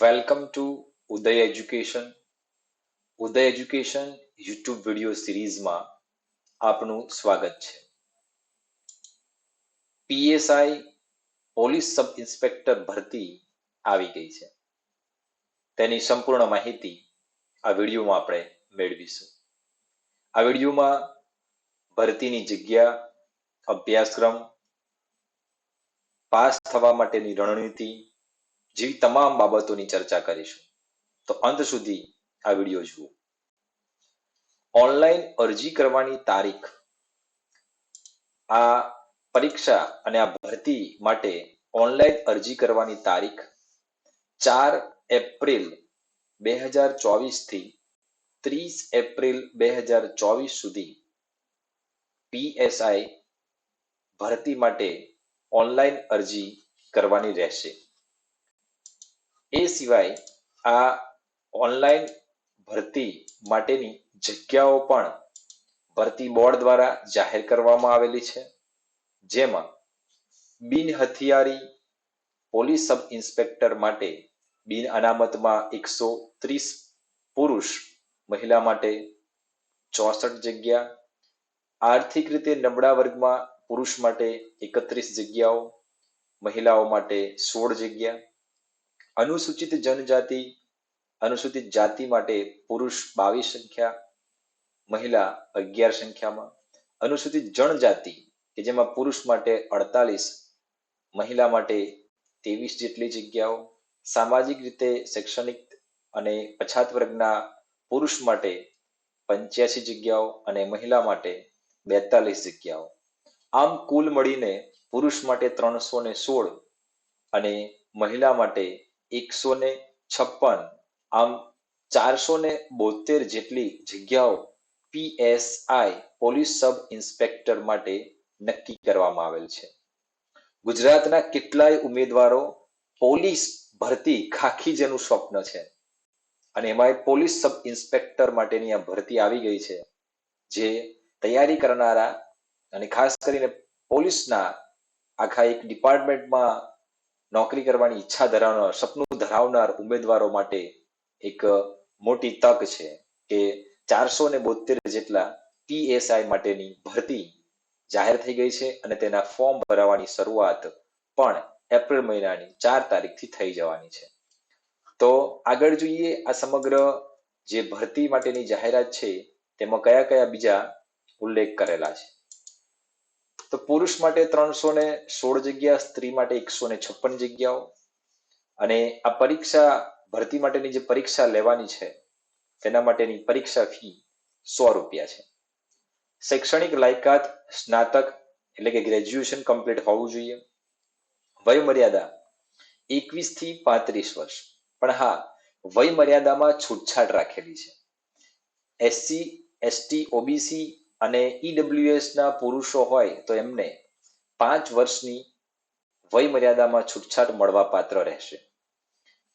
Welcome to Uday education Uday education YouTube video સિરીઝમાં આપનું સ્વાગત છે. પીએસઆઈ પોલીસ સબ ઇન્સ્પેક્ટર ભરતી આવી ગઈ છે. તેની સંપૂર્ણ માહિતી આ વિડીયોમાં આપણે મેળવીશું. આ વિડીયોમાં ભરતીની જગ્યા, અભ્યાસક્રમ, પાસ થવા માટેની રણનીતિ જેવી તમામ બાબતોની ચર્ચા કરીશું. તો અંત સુધી આ વીડિયો જુઓ. ઓનલાઈન અરજી કરવાની તારીખ. આ પરીક્ષા અને આ ભરતી માટે ઓનલાઈન અરજી કરવાની તારીખ ચાર એપ્રિલ બે હજાર ચોવીસથી ત્રીસ એપ્રિલ બે હજાર ચોવીસ સુધી પીએસઆઈ ભરતી માટે ઓનલાઈન અરજી કરવાની રહેશે. એ સિવાય આ ઓનલાઈન ભરતી માટેની જગ્યાઓ પણ ભરતી બોર્ડ દ્વારા જાહેર કરવામાં આવેલી છે. જેમાં બિન હથિયારી પોલીસ સબ ઇન્સ્પેક્ટર માટે બિન અનામતમાં એકસો ત્રીસ પુરુષ મહિલા માટે ચોસઠ જગ્યા, આર્થિક રીતે નબળા વર્ગમાં પુરુષ માટે એકત્રીસ જગ્યાઓ, મહિલાઓ માટે સોળ જગ્યા અનુસૂચિત જનજાતિ, અનુસૂચિત જાતિ માટે પુરુષ બાવીસ સંખ્યા, મહિલા અગિયાર સંખ્યામાં. અનુસૂચિત જનજાતિ કે જેમાં પુરુષ માટે અડતાલીસ, મહિલા માટે ત્રેવીસ જેટલી જગ્યાઓ. સામાજિક રીતે શૈક્ષણિક અને પછાત વર્ગના પુરુષ માટે પંચ્યાસી જગ્યાઓ અને મહિલા માટે બેતાલીસ જગ્યાઓ. આમ કુલ મળીને પુરુષ માટે ત્રણસો ને સોળ અને મહિલા માટે એકસો ને છપ્પન. આમ ચારસો ને બોતેર જેટલી જગ્યાઓ પીએસઆઈ પોલીસ સબ ઇન્સ્પેક્ટર માટે નક્કી કરવામાં આવેલ છે. ગુજરાતના કેટલાય ઉમેદવારો પોલીસ ભરતી ખાખી જેનું સ્વપ્ન છે અને એમાં પોલીસ સબ ઇન્સ્પેક્ટર માટેની આ ભરતી આવી ગઈ છે, જે તૈયારી કરનારા અને ખાસ કરીને પોલીસના આખા એક ડિપાર્ટમેન્ટમાં નોકરી કરવાની ઈચ્છા ધરાવનાર, સપનું ધરાવનાર ઉમેદવારો માટે એક મોટી તક છે કે ચારસો ને બોતેર જેટલા પીએસઆઈ માટેની ભરતી જાહેર થઈ ગઈ છે અને તેના ફોર્મ ભરાવાની શરૂઆત પણ એપ્રિલ મહિનાની ચાર તારીખથી થઈ જવાની છે. તો આગળ જોઈએ આ સમગ્ર જે ભરતી માટેની જાહેરાત છે, તેમાં કયા કયા બીજા ઉલ્લેખ કરેલા છે? તો પુરુષ માટે ત્રણસો ને સોળ જગ્યા, સ્ત્રી માટે એકસો ને છપ્પન જગ્યાઓ. અને આ પરીક્ષા, ભરતી માટેની જે પરીક્ષા લેવાની છે, તેના માટેની પરીક્ષા ફી સો રૂપિયા છે. શૈક્ષણિક લાયકાત સ્નાતક એટલે કે ગ્રેજ્યુએશન કમ્પ્લીટ હોવું જોઈએ. વય મર્યાદા એકવીસથી પાંત્રીસ વર્ષ. પણ હા વય મર્યાદામાં છૂટછાટ રાખેલી છે. એસસી, એસટી, ઓબીસી અને ઈડબ્લ્યુએસ ના પુરુષો હોય તો એમને પાંચ વર્ષની વય મર્યાદામાં છૂટછાટ મળવા પાત્ર રહેશે.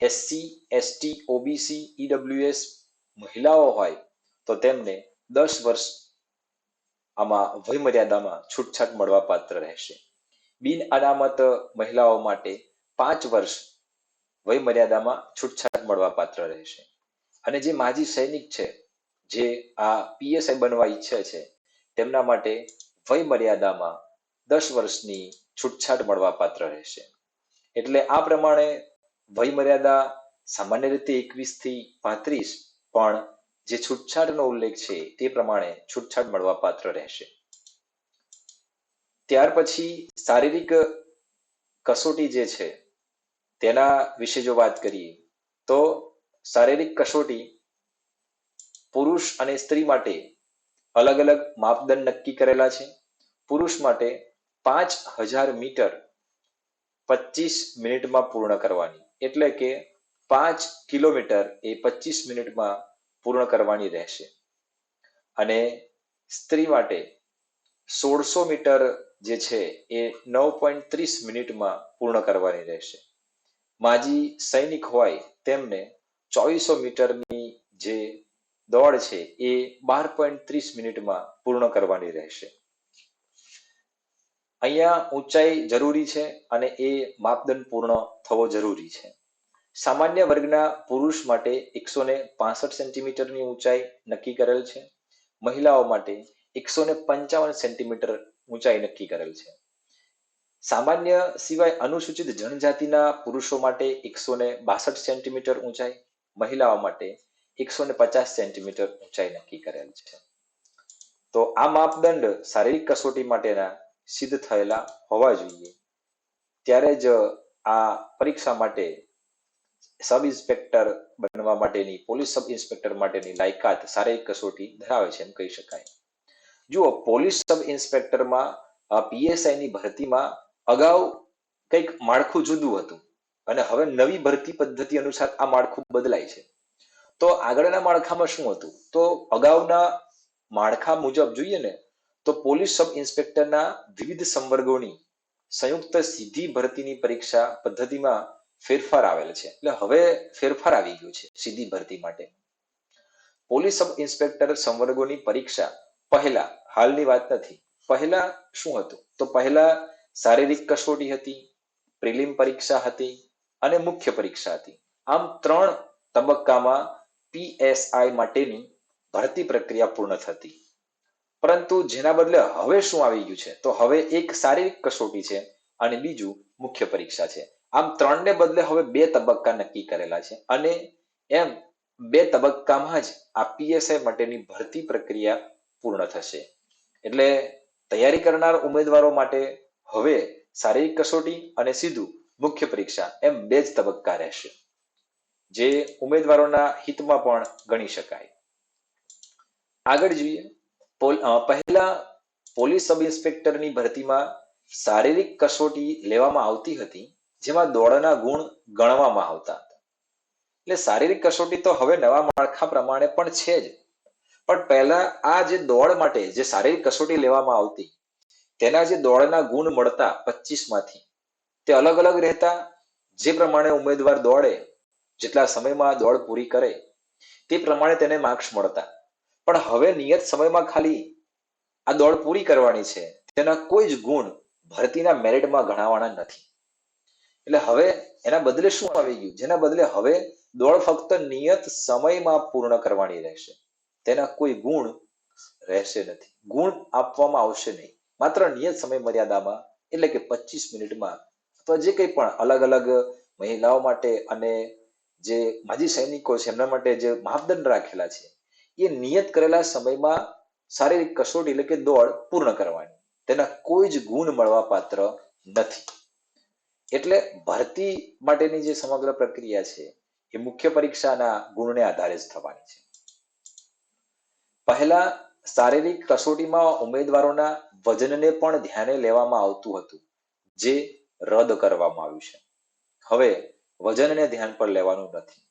એસસી એસટી ઓબીસી ઈડબ્લ્યુએસ મહિલાઓ હોય તો તેમને દસ વર્ષ આમાં વય મર્યાદામાં છૂટછાટ મળવા પાત્ર રહેશે. બિન અનામત મહિલાઓ માટે પાંચ વર્ષ વય મર્યાદામાં છૂટછાટ મળવા પાત્ર રહેશે. અને જે માજી સૈનિક છે, જે આ પીએસઆઈ બનવા ઈચ્છે છે તેમના માટે વય મર્યાદામાં દસ વર્ષની છૂટછાટ મળવા પાત્ર રહેશે. એટલે આ પ્રમાણે વય મર્યાદા સામાન્ય રીતે એકવીસથી પાંત્રીસ, પણ જે છૂટછાટનો ઉલ્લેખ છે તે પ્રમાણે છૂટછાટ મળવા પાત્ર રહેશે. ત્યાર પછી શારીરિક કસોટી જે છે, તેના વિશે જો વાત કરીએ, તો શારીરિક કસોટી પુરુષ અને સ્ત્રી માટે અલગ અલગ માપદંડ નક્કી કરેલા છે. પુરુષ માટે પાંચ હજાર મીટર પચીસ મિનિટમાં પૂર્ણ કરવાની. એટલે કે પાંચ કિલોમીટર એ પચીસ મિનિટમાં પૂર્ણ કરવાની રહેશે. અને સ્ત્રી માટે સોળસો મીટર જે છે એ નવ પોઈન્ટ ત્રીસ મિનિટમાં પૂર્ણ કરવાની રહેશે. માજી સૈનિક હોય તેમને ચોવીસો મીટરની જે દોડ છે એ બાર પોઈન્ટ ત્રીસ મિનિટમાં પૂર્ણ કરવાની રહેશે. અહીંયા ઊંચાઈ જરૂરી છે અને એ માપદંડ પૂર્ણ થવો જરૂરી છે. સામાન્ય વર્ગના પુરુષ માટે એકસો ને પાસઠ સેન્ટીમીટરની ઊંચાઈ નક્કી કરેલ છે. મહિલાઓ માટે એકસો ને પંચાવન સેન્ટીમીટર ઊંચાઈ નક્કી કરેલ છે. સામાન્ય સિવાય અનુસૂચિત જનજાતિના પુરુષો માટે એકસો ને બાસઠ સેન્ટીમીટર ઊંચાઈ, મહિલાઓ માટે એકસો ને પચાસ સેન્ટીમીટર ઊંચાઈ નક્કી કરેલ છે. તો આ માપદંડ શારીરિક કસોટી માટેના સિદ્ધ થયેલા હોવા જોઈએ. ત્યારે જ આ પરીક્ષા માટે સબ ઇન્સ્પેક્ટર બનવા માટેની, પોલીસ સબ ઇન્સ્પેક્ટર માટેની લાયકાત શારીરિક કસોટી ધરાવે છે એમ કહી શકાય. જુઓ, પોલીસ સબ ઇન્સ્પેક્ટરમાં પીએસઆઈ ની ભરતીમાં અગાઉ કંઈક માળખું જુદું હતું. અને હવે નવી ભરતી પદ્ધતિ અનુસાર આ માળખું બદલાય છે. તો આગળના માળખામાં શું હતું? તો અગાઉના માળખા મુજબ જોઈએ ને, તો પોલીસ સબ ઇન્સ્પેક્ટરના વિવિધ સંવર્ગોની સંયુક્ત સીધી ભરતીની પરીક્ષા પદ્ધતિમાં ફેરફાર આવેલ છે. એટલે હવે ફેરફાર આવી ગયો છે સીધી ભરતી માટે. પોલીસ સબ ઇન્સ્પેક્ટર સંવર્ગોની પરીક્ષા પહેલા, હાલની વાત નથી. પહેલા શું હતું? તો પહેલા શારીરિક કસોટી હતી, પ્રિલિમ પરીક્ષા હતી અને મુખ્ય પરીક્ષા હતી. આમ ત્રણ તબક્કામાં પીએસઆઈ માટેની ભરતી પ્રક્રિયા પૂર્ણ થતી. પરંતુ જેના બદલે હવે શું આવી ગયું છે? તો હવે એક શારીરિક કસોટી છે અને બીજું મુખ્ય પરીક્ષા છે. આમ ત્રણને બદલે હવે બે તબક્કા નક્કી કરેલા છે અને એમ બે તબક્કામાં જ આ પીએસઆઈ માટેની ભરતી પ્રક્રિયા પૂર્ણ થશે. એટલે તૈયારી કરનાર ઉમેદવારો માટે હવે શારીરિક કસોટી અને સીધું મુખ્ય પરીક્ષા એમ બે જ તબક્કા રહેશે. જે ઉમેદવારોના હિતમાં પણ ગણી શકાય. આગળ જોઈએ પહેલા પોલીસ સબ ઇન્સ્પેક્ટરની ભરતીમાં શારીરિક કસોટી લેવામાં આવતી હતી, જેમાં દોડના ગુણ ગણવામાં આવતા હતા. એટલે શારીરિક કસોટી તો હવે નવા માળખા પ્રમાણે પણ છે જ. પણ પહેલા આ જે દોડ માટે જે શારીરિક કસોટી લેવામાં આવતી, તેના જે દોડના ગુણ મળતા પચીસમાંથી તે અલગ અલગ રહેતા. જે પ્રમાણે ઉમેદવાર દોડે જેટલા સમયમાં દોડ પૂરી કરે તે પ્રમાણે તેને માર્ક્સ મળતા. પણ હવે નિયત સમયમાં ખાલી આ દોડ પૂરી કરવાની છે તેના કોઈ જ ગુણ ભરતીના મેરિટમાં ગણાવાના નથી. એટલે હવે એના બદલે શું આવી ગયું? જેના બદલે હવે દોડ ફક્ત નિયત સમયમાં પૂર્ણ કરવાની રહેશે. તેના કોઈ ગુણ રહેશે નથી. ગુણ આપવામાં આવશે નહીં. માત્ર નિયત સમય મર્યાદામાં એટલે કે પચીસ મિનિટમાં અથવા જે કંઈ પણ અલગ અલગ મહિલાઓ માટે અને જે માજી સૈનિકો છે, એમના માટે જે માપદંડ રાખેલા છે, એ નિયત કરેલા સમયમાં શારીરિક કસોટી એટલે કે દોડ પૂર્ણ કરવાની. તેના કોઈ જ ગુણ મળવા પાત્ર નથી. એટલે ભરતી માટેની જે સમગ્ર પ્રક્રિયા છે, એ મુખ્ય પરીક્ષાના ગુણને આધારે જ થવાની છે. પહેલા શારીરિક કસોટીમાં ઉમેદવારોના વજનને પણ ધ્યાને લેવામાં આવતું હતું, જે રદ કરવામાં આવ્યું છે. હવે વજનને ધ્યાન પર લેવાનું નથી.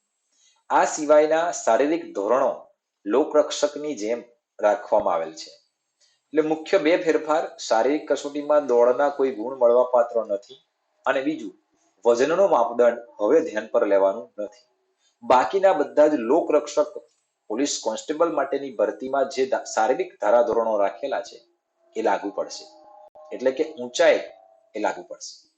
આ સિવાયના શારીરિક ધોરણો લોકરક્ષકની જેમ રાખવામાં આવેલ છે. એટલે મુખ્ય બે ફેરફાર, શારીરિક કસોટીમાં દોડના કોઈ ગુણ મળવા પાત્ર નથી અને બીજું, વજનનો માપદંડ હવે ધ્યાન પર લેવાનું નથી. બાકીના બધા જ લોકરક્ષક, પોલીસ કોન્સ્ટેબલ માટેની ભરતીમાં જે શારીરિક ધારાધોરણો રાખેલા છે, એ લાગુ પડશે. એટલે કે ઊંચાઈ એ લાગુ પડશે.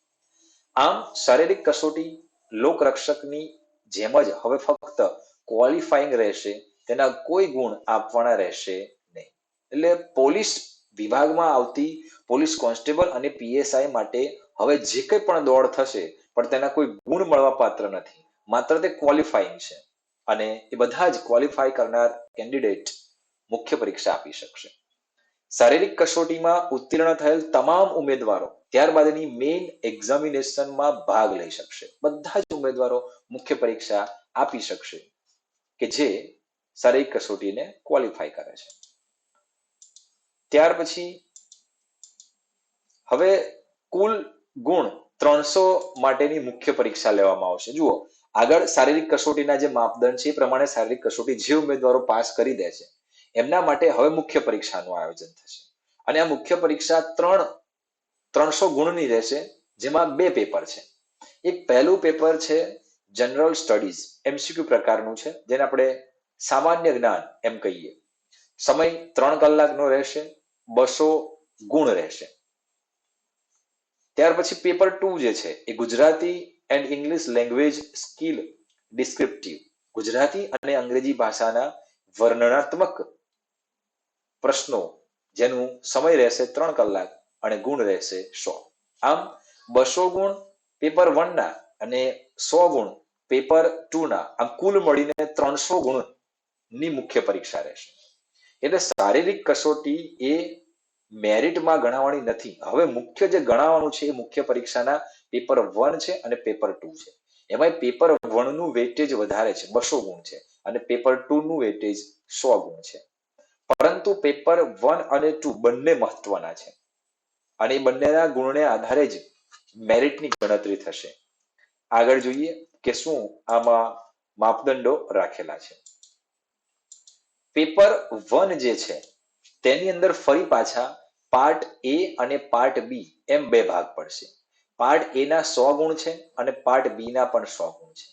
આમ, શારીરિક કસોટી લોકરક્ષકની જેમ જ હવે ફક્ત ક્વોલિફાઈંગ રહેશે, તેના કોઈ ગુણ આપવાના રહેશે નહીં. એટલે પોલીસ વિભાગમાં આવતી પોલીસ કોન્સ્ટેબલ અને પીએસઆઈ માટે હવે જે કંઈ પણ દોડ થશે, પણ તેના કોઈ ગુણ મળવા પાત્ર નથી. માત્ર તે ક્વોલિફાઈંગ છે. અને એ બધા જ ક્વોલિફાય કરનાર કેન્ડિડેટ મુખ્ય પરીક્ષા આપી શકશે. શારીરિક કસોટીમાં ઉત્તીર્ણ થયેલ તમામ ઉમેદવારો ત્યારબાદની મેઇન એક્ઝામિનેશનમાં ભાગ લઈ શકશે. બધા જ ઉમેદવારો મુખ્ય પરીક્ષા આપી શકશે કે જે શારીરિક કસોટીને ક્વોલિફાય કરે છે. ત્યાર પછી હવે કુલ ગુણ ત્રણસો માટેની મુખ્ય પરીક્ષા લેવામાં આવશે. જુઓ, આગળ શારીરિક કસોટીના જે માપદંડ છે એ પ્રમાણે શારીરિક કસોટી જે ઉમેદવારો પાસ કરી દે છે, એમના માટે હવે મુખ્ય પરીક્ષાનું આયોજન થશે. અને આ મુખ્ય પરીક્ષા ત્રણ ત્રણસો ગુણની રહેશે, જેમાં બે પેપર છે. એક પહેલું પેપર છે જનરલ સ્ટડીઝ એમસીક્યુ પ્રકારનું છે, જેને આપણે સામાન્ય જ્ઞાન એમ કહીએ. સમય ત્રણ કલાકનો રહેશે, બસો ગુણ રહેશે. ત્યાર પછી પેપર ટુ જે છે, એ Gujarati and English language skill descriptive. Gujarati અને અંગ્રેજી ભાષાના વર્ણનાત્મક પ્રશ્નો, જેનું સમય રહેશે ત્રણ કલાક. અને ગુણ રહેશે સો. આમ બસો ગુણ પેપર વન ના અને સો ગુણ પેપર ટુ ના આમ કુલ મળીને ત્રણસો ગુણની મુખ્ય પરીક્ષા રહેશે. એટલે શારીરિક કસોટી એ મેરિટમાં ગણાવવાની નથી. હવે મુખ્ય જે ગણાવવાનું છે એ મુખ્ય પરીક્ષાના પેપર વન છે અને પેપર ટુ છે. એમાં પેપર વનનું વેટેજ વધારે છે, બસો ગુણ છે અને પેપર ટુ નું વેટેજ સો ગુણ છે. પરંતુ પેપર વન અને ટુ બંને મહત્વના છે. અને એ બંનેના ગુણને આધારે જ મેરિટની ગણતરી થશે. આગળ જોઈએ કે શું આમાં માપદંડો રાખેલા છે. પેપર વન જે છે, તેની અંદર ફરી પાછા પાર્ટ એ અને પાર્ટ બી એમ બે ભાગ પડશે. પાર્ટ એ ના સો ગુણ છે અને પાર્ટ બી ના પણ સો ગુણ છે.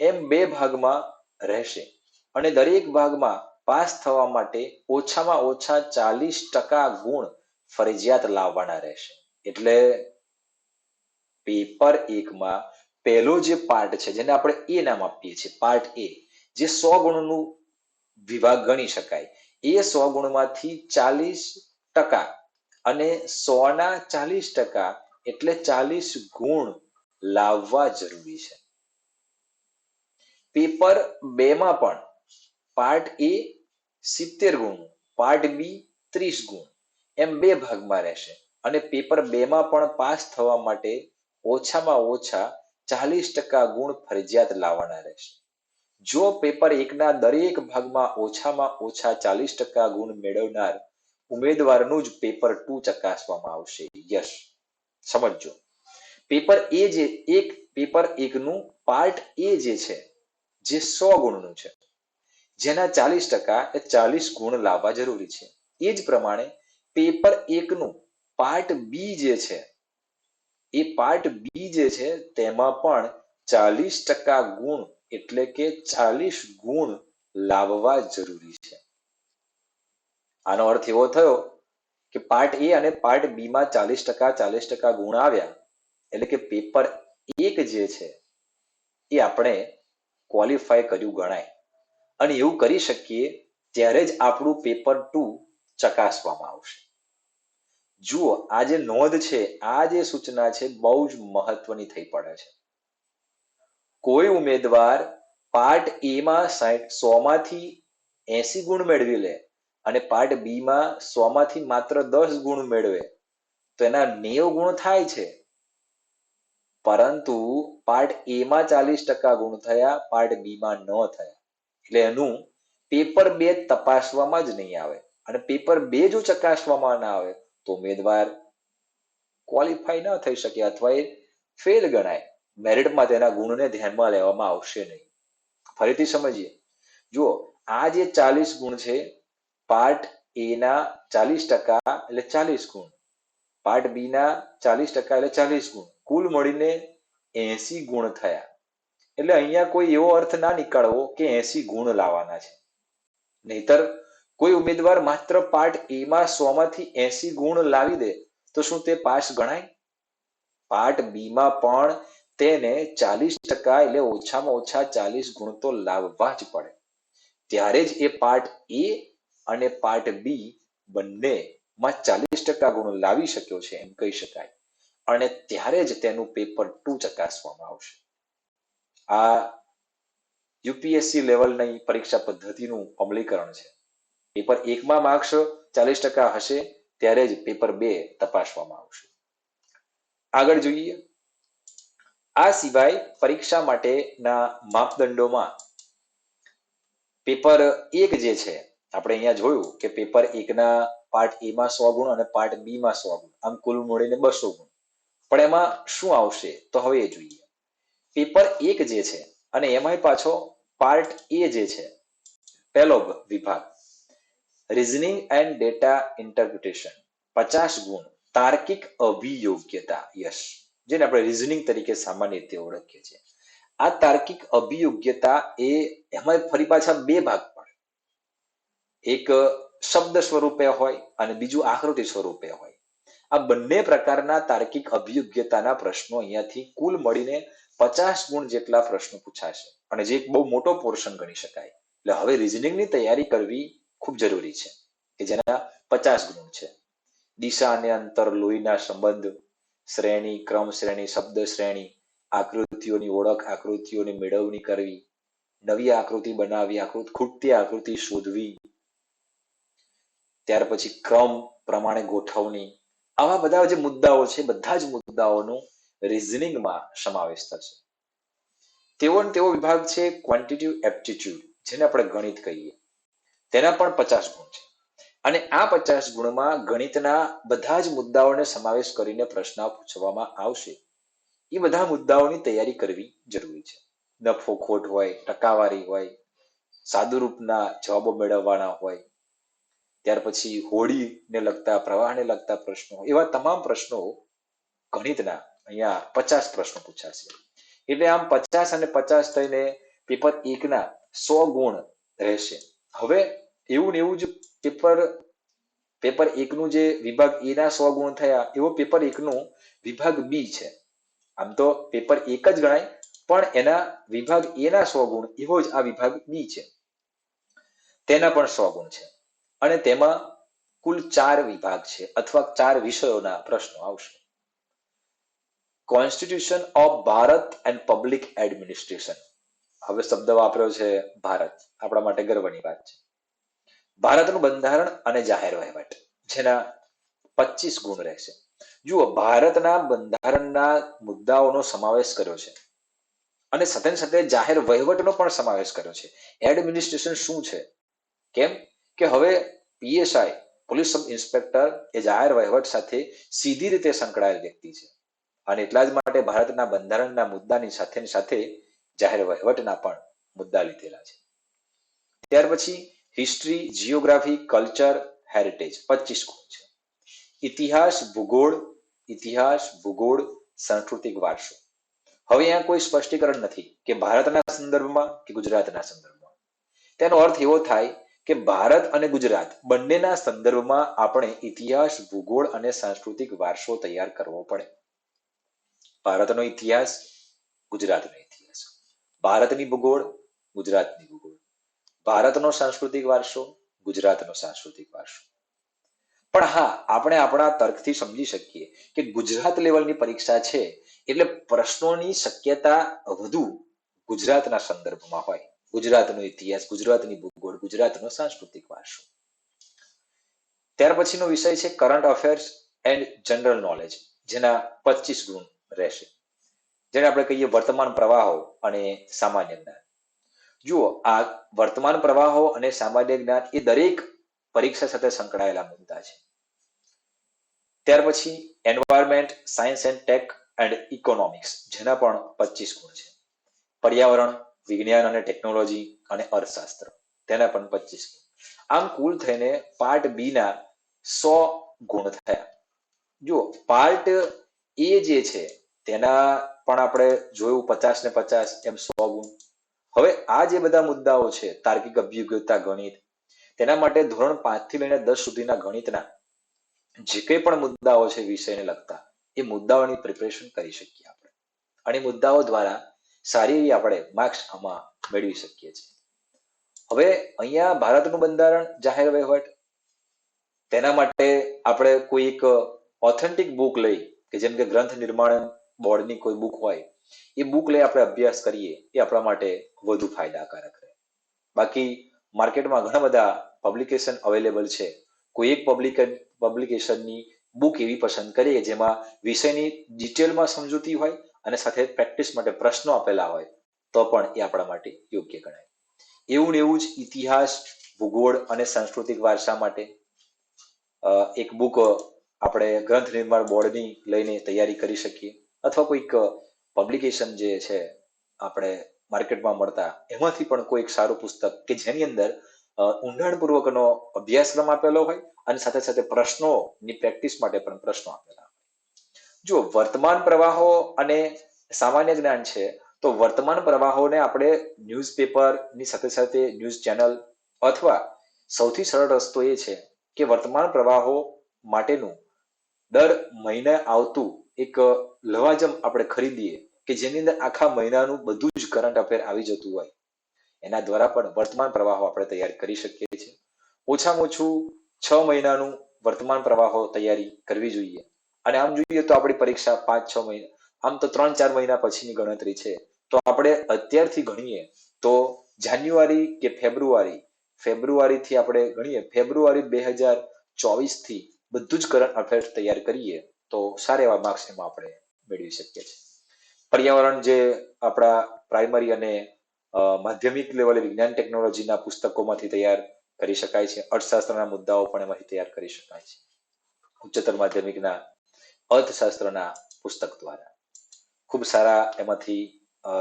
એમ બે ભાગમાં રહેશે અને દરેક ભાગમાં પાસ થવા માટે ઓછામાં ઓછા ચાલીસ ટકા ગુણ ફરજિયાત લાવવાના રહેશે. એટલે પેપર એકમાં પહેલો જે પાર્ટ છે, જેને આપણે એ નામ આપીએ છીએ પાર્ટ એ જે સો ગુણનું વિભાગ ગણી શકાય. એ સો ગુણમાંથી ચાલીસ ટકા અને સો ના ચાલીસ ટકા એટલે ચાલીસ ગુણ લાવવા જરૂરી છે. પેપર બે માં પણ પાર્ટ એ સિત્તેર ગુણ પાર્ટ બી ત્રીસ ગુણ. એમ બે ભાગમાં રહેશે. અને પેપર બે માં પણ પાસ થવા માટે ઓછામાં ઓછા ચાલીસ ટકા ગુણ ફરજિયાત લાવવાના રહેશે. જો પેપર એકના દરેક ભાગમાં ઓછામાં ઓછા ચાલીસ ટકા ગુણ મેળવનાર ઉમેદવારનું જ પેપર ટુ ચકાસવામાં આવશે. યસ. સમજજો. પેપર એ જે એક પેપર એકનું પાર્ટ એ જે છે, જે સો ગુણનું છે. જેના ચાલીસ ટકા એ ચાલીસ ગુણ લાવવા જરૂરી છે. એ જ પ્રમાણે પેપર એકનું પાર્ટ બી જે છે, એ પાર્ટ બી જે છે, તેમાં પણ ચાલીસ ટકા ગુણ એટલે કે ચાલીસ ગુણ લાવવા જરૂરી છે. આનો અર્થ એવો થયો કે પાર્ટ એ અને પાર્ટ બી માં ચાલીસ ટકા ચાલીસ ટકા ગુણ આવ્યા, એટલે કે પેપર એક જે છે, એ આપણે ક્વોલિફાય કર્યું ગણાય. અને એવું કરી શકીએ ત્યારે જ આપણું પેપર ટુ ચકાસવામાં આવશે. જુઓ, આ જે નોંધ છે, આ જે સૂચના છે, બહુ જ મહત્વની થઈ પડે છે. કોઈ ઉમેદવાર પાર્ટ એ માં સાઈઠ સો માંથી એસી ગુણ મેળવી લે અને પાર્ટ બી માં સો માંથી માત્ર દસ ગુણ મેળવે, તો એના નેવ ગુણ થાય છે. પરંતુ પાર્ટ એ માં ચાલીસ ટકા ગુણ થયા, પાર્ટ બી માં ન થયા. એટલે એનું પેપર બે તપાસવામાં જ નહીં આવે. અને પેપર બે જો ચકાસવામાં ના આવે તો ઉમેદવાર ક્વોલિફાય ન થઈ શકે અથવા એ ફેલ ગણાય. મેરિટમાં તેના ગુણને ધ્યાનમાં લેવામાં આવશે નહીં. ફરીથી સમજીએ. જુઓ, આ જે ચાલીસ ગુણ છે પાર્ટ એ ના ચાલીસ ટકા એટલે ચાલીસ ગુણ. પાર્ટ બી ના ચાલીસ ટકા એટલે ચાલીસ ગુણ. કુલ મળીને એસી ગુણ થયા. એટલે અહીંયા કોઈ એવો અર્થ ના નીકાળવો કે એસી ગુણ લાવવાના છે. નહીતર કોઈ ઉમેદવાર માત્ર પાર્ટ એમાં સોમાંથી એસી ગુણ લાવી દે, તો શું તે પાસ ગણાય? પાર્ટ બી માં પણ તેને ચાલીસ ટકા એટલે ઓછામાં ઓછા ચાલીસ ગુણ તો લાવવા જ પડે. ત્યારે જ એ પાર્ટ એ અને પાર્ટ બી બંને માં ચાલીસ ટકા ગુણ લાવી શક્યો છે એમ કહી શકાય. અને ત્યારે જ તેનું પેપર ટુ ચકાસવામાં આવશે. આ યુપીએસસી લેવલની પરીક્ષા પદ્ધતિનું અમલીકરણ છે. પેપર એકમાં માર્ક્સ ચાલીસ ટકા હશે, ત્યારે જ પેપર બે તપાસવામાં આવશે. આગળ જોઈએ. આ સિવાય પરીક્ષા માટેના માપદંડોમાં પેપર એક જે છે, આપણે અહીંયા જોયું કે પેપર એકના પાર્ટ એ માં સો ગુણ અને પાર્ટ બી માં સો ગુણ. આમ કુલ મળીને બસો ગુણ. પણ એમાં શું આવશે? તો હવે એ જોઈએ. પેપર એક જે છે, અને એમાંય પાછો પાર્ટ એ જે છે પહેલો વિભાગ. રિઝનિંગ એન્ડ ડેટા ઇન્ટરપ્રિટેશન પચાસ ગુણ. તાર્કિક અભિયોગ્યતા. યસ જેને આપણે રિઝનિંગ તરીકે સામાન્ય રીતે ઓળખીએ છીએ. આ તાર્કિક અભિયોગ્યતા એ એમાં ફરી પાછા બે ભાગ પડે. એક શબ્દ સ્વરૂપે હોય અને બીજું આકૃતિ સ્વરૂપે હોય. આ બંને પ્રકારના તાર્કિક અભિયોગ્યતાના પ્રશ્નો અહીંયાથી કુલ મળીને પચાસ ગુણ જેટલા પ્રશ્નો પૂછાશે. અને જે એક બહુ મોટો પોર્શન ગણી શકાય. એટલે હવે રિઝનિંગની તૈયારી કરવી ખૂબ જરૂરી છે કે જેના પચાસ ગુણ છે. દિશા અને અંતર, લોહીના સંબંધ, શ્રેણી ક્રમ શ્રેણી શબ્દ શ્રેણી આકૃતિઓની ઓળખ, આકૃતિઓની મેળવણી કરવી, નવી આકૃતિ બનાવી આકૃતિ ખૂટતી આકૃતિ શોધવી, ત્યાર પછી ક્રમ પ્રમાણે ગોઠવણી. આવા બધા જે મુદ્દાઓ છે, બધા જ મુદ્દાઓનો રિઝનિંગમાં સમાવેશ થશે. ને તેવો વિભાગ છે ક્વોન્ટિટિવ એપ્ટિટ્યુડ જેને આપણે ગણિત કહીએ. તેના પણ પચાસ ગુણ છે. અને આ પચાસ ગુણમાં ગણિતના બધા જ મુદ્દાઓને સમાવેશ કરીને પ્રશ્ન પૂછવામાં આવશે. એ બધા મુદ્દાઓની તૈયારી કરવી જરૂરી છે. નફો ખોટ હોય, ટકાવારી હોય, સાદુરૂપના જવાબો મેળવવાના હોય, ત્યાર પછી હોળીને લગતા, પ્રવાહને લગતા પ્રશ્નો એવા તમામ પ્રશ્નો ગણિતના અહીંયા પચાસ પ્રશ્નો પૂછાશે. એટલે આમ પચાસ અને પચાસ થઈને પેપર એકના સો ગુણ રહેશે. હવે એવું ને એવું જ પેપર પેપર એકનું જે વિભાગ એ ના સો ગુણ થયા, એવો પેપર એકનું વિભાગ બી છે. આમ તો પેપર એક જ ગણાય, પણ એના વિભાગ એ ના સો ગુણ, એવો જ આ વિભાગ બી છે. તેના પણ સો ગુણ છે. અને તેમાં કુલ ચાર વિભાગ છે, અથવા ચાર વિષયોના પ્રશ્નો આવશે. Constitution of Bharat and public administration હવે શબ્દ વાપર્યો છે ભારત. આપણા માટે ગર્વની વાત છે. ભારતનું બંધારણ અને જાહેર વહીવટ, જેના પચીસ ગુણ રહેશે. જુઓ, ભારતના બંધારણના મુદ્દાઓનો સમાવેશ કર્યો છે. અને સાથે સાથે જાહેર વહીવટનો પણ સમાવેશ કર્યો છે. એડમિનિસ્ટ્રેશન શું છે? કેમ? કે હવે પીએસઆઈ, પોલીસ સબ ઇન્સ્પેક્ટર એ જાહેર વહીવટ સાથે સીધી રીતે સંકળાયેલ વ્યક્તિ છે. અને એટલા જ માટે ભારતના બંધારણના મુદ્દાની સાથે સાથે જાહેર વહીવટના પણ મુદ્દા લીધેલા છે. ત્યાર પછી હિસ્ટ્રી જીઓગ્રાફી કલ્ચર હેરિટેજ પચીસ ગુણ છે. ઇતિહાસ, ભૂગોળ ઇતિહાસ, ભૂગોળ, સાંસ્કૃતિક વારસો. હવે અહીંયા કોઈ સ્પષ્ટીકરણ નથી કે ભારતના સંદર્ભમાં કે ગુજરાતના સંદર્ભમાં. તેનો અર્થ એવો થાય કે ભારત અને ગુજરાત બંનેના સંદર્ભમાં આપણે ઇતિહાસ, ભૂગોળ અને સાંસ્કૃતિક વારસો તૈયાર કરવો પડે. ભારતનો ઇતિહાસ, ગુજરાતનો ઇતિહાસ. ભારતની ભૂગોળ, ગુજરાતની ભૂગોળ. ભારતનો સાંસ્કૃતિક વારસો, ગુજરાતનો સાંસ્કૃતિક વારસો. પણ હા, આપણે આપણા તર્કથી સમજી શકીએ કે ગુજરાત લેવલની પરીક્ષા છે એટલે પ્રશ્નોની શક્યતા વધુ ગુજરાતના સંદર્ભમાં હોય. ગુજરાતનો ઇતિહાસ, ગુજરાતની ભૂગોળ, ગુજરાતનો સાંસ્કૃતિક વારસો. ત્યાર પછીનો વિષય છે current affairs and general knowledge જેના પચીસ ગુણ રહેશે. જેને આપણે કહીએ વર્તમાન પ્રવાહો અને સામાન્ય જ્ઞાન. જુઓ, આ વર્તમાન પ્રવાહો અને સામાન્ય જ્ઞાન એ દરેક પરીક્ષા સાથે સંકળાયેલા મુદ્દા છે. ત્યાર પછી environment science and tech and economics જેના પણ પચીસ ગુણ છે. પર્યાવરણ, વિજ્ઞાન અને ટેકનોલોજી અને અર્થશાસ્ત્ર, તેના પણ પચીસ આમ કુલ થઈને પાર્ટ બી ના સો ગુણ થયા. જુઓ પાર્ટ એ જે છે તેના પણ આપણે જોયું પચાસ ને પચાસ એમ સો ગુણ. હવે આ જે બધા મુદ્દાઓ છે, તાર્કિક અભિયોગ્યતા ગણિત, તેના માટે ધોરણ પાંચથી લઈને દસ સુધીના ગણિતના જે કંઈ પણ મુદ્દાઓ છે વિષયને લગતા, એ મુદ્દાઓની પ્રિપેરેશન કરી શકીએ આપણે. અને મુદ્દાઓ દ્વારા સારી એવી આપણે માર્ક્સ આમાં મેળવી શકીએ છીએ. હવે અહીંયા ભારતનું બંધારણ જાહેર વહીવટ, તેના માટે આપણે કોઈ એક ઓથેન્ટિક બુક લઈ, કે જેમ કે ગ્રંથ નિર્માણ બોર્ડની કોઈ બુક હોય, એ બુક લઈ આપણે અભ્યાસ કરીએ, એ આપણા માટે વધુ ફાયદાકારક રહે. બાકી માર્કેટમાં ઘણા બધા પબ્લિકેશન અવેલેબલ છે. કોઈ એક પબ્લિક પબ્લિકેશનની બુક એવી પસંદ કરીએ જેમાં વિષયની ડિટેલમાં સમજૂતી હોય અને સાથે પ્રેક્ટિસ માટે પ્રશ્નો આપેલા હોય, તો પણ એ આપણા માટે યોગ્ય ગણાય. એવું ને એવું જ ઇતિહાસ, ભૂગોળ અને સાંસ્કૃતિક વારસા માટે એક બુક આપણે ગ્રંથ નિર્માણ બોર્ડની લઈને તૈયારી કરી શકીએ. અથવા કોઈક પબ્લિકેશન જે છે, આપણે માર્કેટમાં મળતા, એમાંથી પણ કોઈક સારું પુસ્તક કે જેની અંદર ઊંડાણપૂર્વકનો અભ્યાસક્રમ આપેલો હોય અને સાથે સાથે પ્રશ્નોની પ્રેક્ટિસ માટે પણ પ્રશ્નો આપેલા જો વર્તમાન પ્રવાહો અને સામાન્ય જ્ઞાન છે, તો વર્તમાન પ્રવાહોને આપણે ન્યૂઝપેપરની સાથે સાથે ન્યૂઝ ચેનલ અથવા સૌથી સરળ રસ્તો એ છે કે વર્તમાન પ્રવાહો માટેનું દર મહિને આવતું એક લવાજમ આપણે ખરીદીએ કે જેની અંદર આખા મહિનાનું બધું જ કરંટ અફેર આવી જતું હોય. એના દ્વારા પણ વર્તમાન પ્રવાહો આપણે તૈયાર કરી શકીએ છીએ. ઓછામાં ઓછું છ મહિનાનું વર્તમાન પ્રવાહો તૈયારી કરવી જોઈએ. અને આમ જોઈએ તો આપણી પરીક્ષા પાંચ, છ મહિના, આમ તો ત્રણ, ચાર મહિના પછીની ગણતરી છે. તો આપણે અત્યારથી ગણીએ તો જાન્યુઆરી કે ફેબ્રુઆરી, ફેબ્રુઆરીથી આપણે ગણીએ ફેબ્રુઆરી બે હજાર ચોવીસથી બધું જ કરંટ અફેર્સ તૈયાર કરીએ. તો સારા એવા માર્ક્સ એમાં આપણે મેળવી શકીએ છીએ. પર્યાવરણ જે આપણા પ્રાઇમરી અને માધ્યમિક લેવલે વિજ્ઞાન ટેકનોલોજીના પુસ્તકોમાંથી તૈયાર કરી શકાય છે. અર્થશાસ્ત્રના મુદ્દાઓ પણ એમાંથી તૈયાર કરી શકાય છે. ઉચ્ચતર માધ્યમિકના અર્થશાસ્ત્રના પુસ્તક દ્વારા. ખૂબ સારા એમાંથી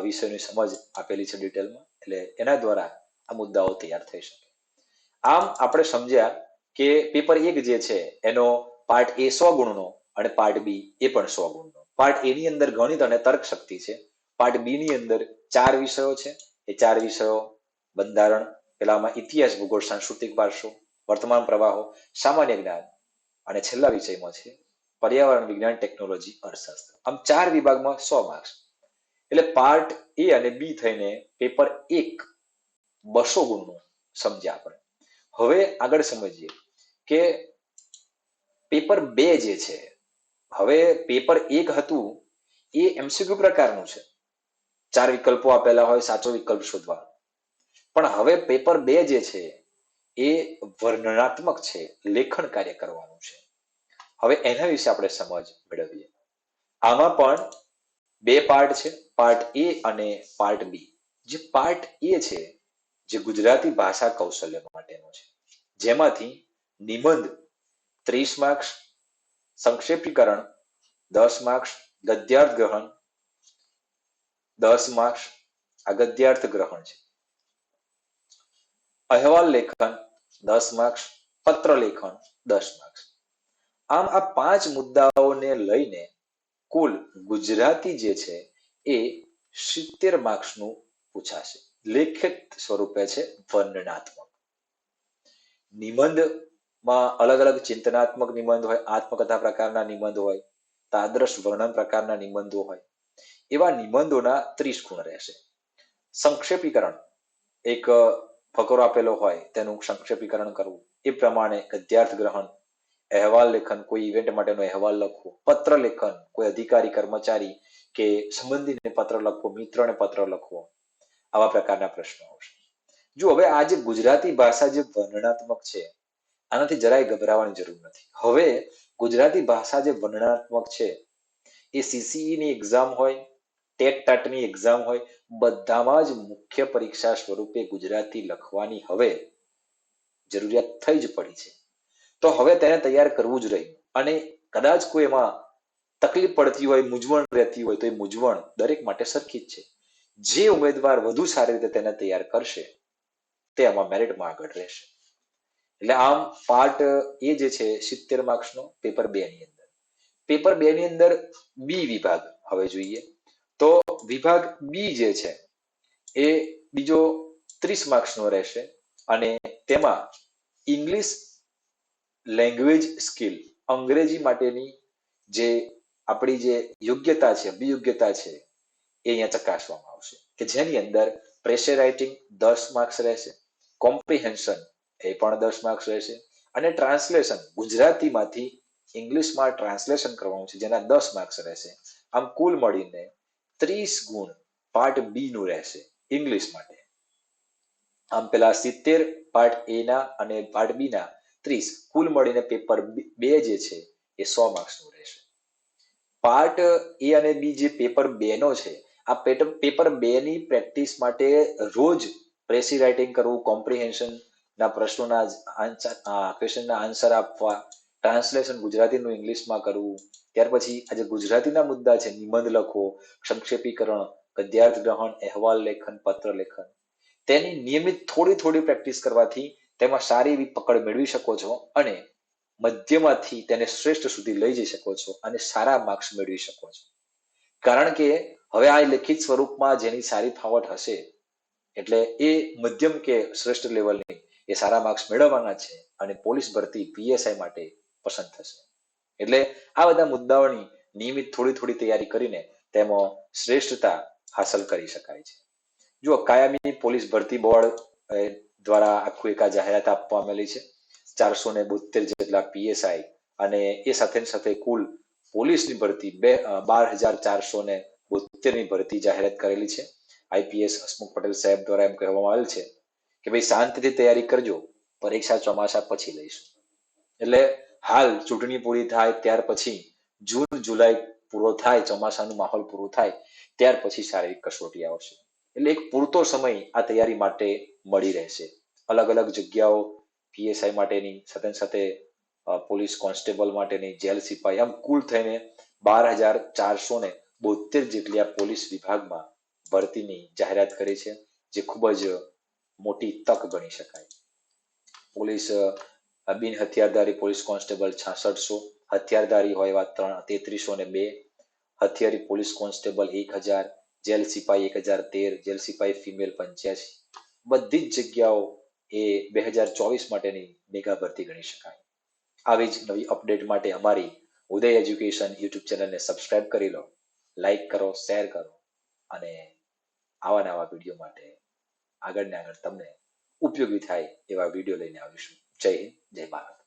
વિષયની સમજ આપેલી છે ડિટેલમાં એટલે એના દ્વારા આ મુદ્દાઓ તૈયાર થઈ શકે. આમ આપણે સમજ્યા કે પેપર એક જે છે, એનો પાર્ટ એ સો ગુણનો અને પાર્ટ બી એ પણ સો ગુણનો પાર્ટ એની અંદર ગણિત અને તર્ક શક્તિ છે. પાર્ટ બી ની અંદર ચાર વિષયો છે. એ ચાર વિષયો બંધારણ, પેલામાં ઇતિહાસ, ભૂગોળ, સાંસ્કૃતિક વારસો વર્તમાન પ્રવાહો, સામાન્ય જ્ઞાન અને છેલ્લા વિષયમાં છે પર્યાવરણ, વિજ્ઞાન, ટેકનોલોજી, અર્થશાસ્ત્ર. આમ ચાર વિભાગમાં સો માર્ક્સ એટલે પાર્ટ એ અને બી થઈને પેપર એક બસો ગુણનું સમજ્યા આપણે. હવે આગળ સમજીએ કે પેપર બે જે છે હવે પેપર એક હતું, એ એમસીક્યુ પ્રકારનું છે. ચાર વિકલ્પો આપેલા હોય, સાચો વિકલ્પ શોધવા પણ હવે પેપર બે જે છે, એ વર્ણનાત્મક છે, લેખન કાર્ય કરવાનું છે. હવે એના વિશે આપણે સમજ મેળવીએ. આમાં પણ બે પાર્ટ છે પાર્ટ એ અને પાર્ટ બી જે પાર્ટ એ છે, જે ગુજરાતી ભાષા કૌશલ્ય માટેનો છે. જેમાંથી નિબંધ ત્રીસ માર્ક્સ સંક્ષેપીકરણ, દસ માર્ક્સ ગદ્યાર્થ ગ્રહણ, દસ માર્ક્સ આ ગદ્યાર્થ ગ્રહણ છે. અહેવાલ લેખન, દસ માર્ક્સ પત્ર લેખન, દસ માર્ક્સ. આમ આ પાંચ મુદ્દાઓને લઈને કુલ ગુજરાતી જે છે એ સિત્તેર માર્ક્સનું પૂછાશે. લેખિત સ્વરૂપે છે વર્ણનાત્મક. નિબંધમાં અલગ અલગ ચિંતનાત્મક નિબંધ હોય, આત્મકથા પ્રકારના નિબંધ હોય, તાદ્રશ વર્ણન પ્રકારના નિબંધો હોય. એવા નિબંધોના ત્રીસ ગુણ રહેશે. સંક્ષેપીકરણ. એક ફકરો આપેલો હોય, તેનું સંક્ષેપીકરણ કરવું. એ પ્રમાણે ગદ્યાર્થ ગ્રહણ. અહેવાલ લેખન, કોઈ ઇવેન્ટ માટેનો અહેવાલ લખવો. પત્ર લેખન, કોઈ અધિકારી, કર્મચારી કે સંબંધીને પત્ર લખવો, મિત્રને પત્ર લખવો. આવા પ્રકારના પ્રશ્નો આવશે. જો હવે આ જે ગુજરાતી ભાષા જે વર્ણનાત્મક છે આનાથી જરાય ગભરાવાની જરૂર નથી. હવે ગુજરાતી ભાષા જે વર્ણનાત્મક છે, એ સીસીઈ ની એક્ઝામ હોય, ટેટ ટાટની એક્ઝામ હોય, બધામાં જ મુખ્ય પરીક્ષા સ્વરૂપે ગુજરાતી લખવાની હવે જરૂરિયાત થઈ જ પડી છે. તો હવે તેને તૈયાર કરવું જ રહ્યું. અને કદાચ કોઈ એમાં તકલીફ પડતી હોય, મૂંઝવણ રહેતી હોય, તો એ મૂંઝવણ દરેક માટે સરખી જ છે. જે ઉમેદવાર વધુ સારી રીતે તેને તૈયાર કરશે, તે આમાં મેરિટમાં આગળ રહેશે. એટલે આમ પાર્ટ એ જે છે, સિત્તેર માર્ક્સનો પેપર બે ની અંદર. પેપર બે ની અંદર બી વિભાગ હવે જોઈએ. તો વિભાગ બી જે છે, એ બીજો ત્રીસ માર્ક્સનો રહેશે અને તેમાં ઇંગ્લિશ લેંગ્વેજ સ્કિલ અંગ્રેજી માટેની જે આપણી જે યોગ્યતા છે, અભિયોગ્યતા છે, એ અહીંયા ચકાસવામાં આવશે કે જેની અંદર પ્રેશર રાઇટિંગ દસ માર્ક્સ રહેશે કોમ્પ્રિહેન્શન એ પણ દસ માર્ક્સ રહેશે અને ટ્રાન્સલેશન ગુજરાતીમાંથી ઇંગ્લિશમાં ટ્રાન્સલેશન કરવાનું છે, જેના દસ માર્ક્સ રહેશે આમ કુલ મળીને ત્રીસ ગુણ પાર્ટ બી નું રહેશે ઇંગ્લિશ માટે. આમ પેલા સિત્તેર પાર્ટ એ ના અને પાર્ટ બી ના ત્રીસ, કુલ મળીને પેપર બે જે છે, એ સો માર્ક્સનું રહેશે પાર્ટ એ અને બી જે પેપર બે નો છે, આ પેપર બે ની પ્રેક્ટિસ માટે રોજ પ્રેસી રાઇટિંગ કરવું કોમ્પ્રિહેન્શન ના પ્રશ્નોના ક્વેશ્ચનના આન્સર આપવા ટ્રાન્સલેશન ગુજરાતીનું ઇંગ્લિશમાં કરવું, ત્યાર પછી આજે ગુજરાતીના મુદ્દા છે, નિબંધ લખો સંક્ષેપીકરણ ગદ્યાર્થ ગ્રહણ, અહેવાલ લેખન, પત્ર લેખન. તેની નિયમિત થોડી થોડી પ્રેક્ટિસ કરવાથી તેમાં સારી એવી પકડ મેળવી શકો છો અને મધ્યમાંથી તેને શ્રેષ્ઠ સુધી લઈ જઈ શકો છો અને સારા માર્ક્સ મેળવી શકો છો. કારણ કે હવે આ લેખિત સ્વરૂપમાં જેની સારી ફાવટ હશે, એટલે એ મધ્યમ કે શ્રેષ્ઠ લેવલની એ સારા માર્ક્સ મેળવવાના છે અને પોલીસ ભરતી પીએસઆઈ માટે પસંદ થશે. એટલે આ બધા મુદ્દાઓની નિયમિત થોડી થોડી તૈયારી કરીને તેમાં શ્રેષ્ઠતા હાંસલ કરી શકાય છે. જુઓ, કાયમી પોલીસ ભરતી બોર્ડ દ્વારા આખું એક આ જાહેરાત આપવામાં આવેલી છે. ચારસો ને બોતેર જેટલા પીએસઆઈ અને એ સાથે સાથે કુલ પોલીસની ભરતી બે બાર હજાર ચારસો ને બોતેરની ભરતી જાહેરાત કરેલી છે. આઈપીએસ હસમુખ પટેલ સાહેબ દ્વારા એમ કહેવામાં આવેલ છે કે ભાઈ શાંતિથી તૈયારી કરજો, પરીક્ષા ચોમાસા પછી લઈશું. એટલે હાલ ચૂંટણી પૂરી થાય ત્યાર પછી જૂન, જુલાઈ પૂરો થાય, ચોમાસાનું માહોલ પૂરું થાય, ત્યાર પછી શારીરિક કસોટી આવશે. એટલે એક પૂરતો સમય આ તૈયારી માટે મળી રહેશે. અલગ અલગ જગ્યાઓ, પીએસઆઈ માટેની, સાથે સાથે પોલીસ કોન્સ્ટેબલ માટેની, જેલ સિપાઈ, આમ કુલ થઈને બાર હજાર ચારસો ને બોતેર જેટલી આ પોલીસ વિભાગમાં ભરતીની જાહેરાત કરી છે, જે ખૂબ જ મોટી તક ગણી શકાય. પોલીસ બિન હથિયારધારી પોલીસ કોન્સ્ટેબલ છાસઠસો, હથિયારધારી હોય એવા ત્રણ, તેત્રીસો ને બે, હથિયારી પોલીસ કોન્સ્ટેબલ એક હજાર, જેલ સિપાઈ એક હજાર તેર, જેલ સિપાઈ ફિમેલ પંચ્યાસી. બધી જ જગ્યાઓ એ બે હજાર ચોવીસ માટેની મેગા ભરતી ગણી શકાય. આવી જ નવી અપડેટ માટે અમારી ઉદય એજ્યુકેશન યુટ્યુબ ચેનલને સબસ્ક્રાઇબ કરી લો લાઈક કરો, શેર કરો, અને આવા નવા વીડિયો માટે આગળ ને આગળ તમને ઉપયોગી થાય એવા વીડિયો લઈને આવીશું. જય હિન્દ જય ભારત.